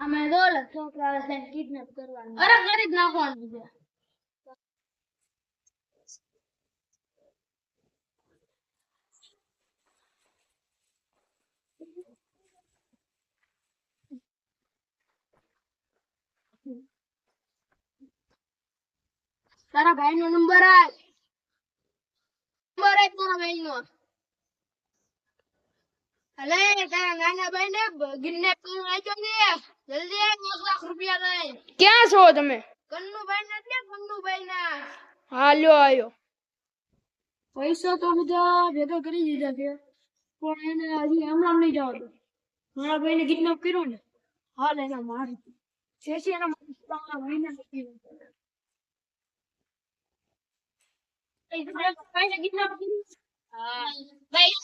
અમે તો ઓલા છોકરા છે કિડનેપ કરવાનું. અરે કરી જ નાખવાનું છે. તારા ભાઈ નો નંબર આય. નંબર આય તારા ભાઈ નો અલે તારા નાના ભાઈ ને કિડનેપ કરવા આવ્યો ને. જલ્દી દસ લાખ રૂપિયા લઈ. ક્યાં છો તમે? કન્નુભાઈ ને એટલે કન્નુભાઈ ના. હા લ્યો આયો. પૈસા તો બધા ભેગા કરી દીધા છે પણ એને હજી હમણાં નહીં જવા દો મારા ભાઈને કિડનેપ કર્યો ને હાલ એના માર. છે એના મારા નથી ભાઈને કિડનેપ કર્યું? હા. ભાઈ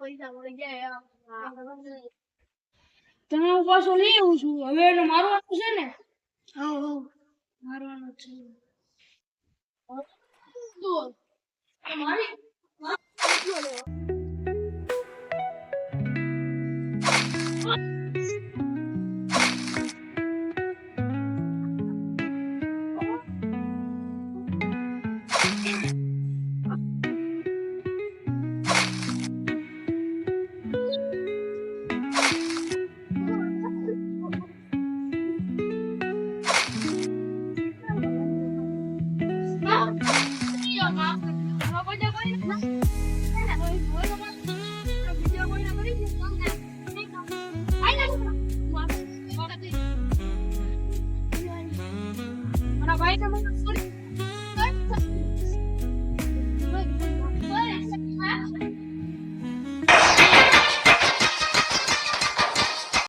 પૈસા મળી ગયા તમે પાછો લઈ આવું છું. હવે એને મારવાનું છે ને. હા હા. મારવાનું છે. Mari. Mari. તો મારી ભાઈ તમને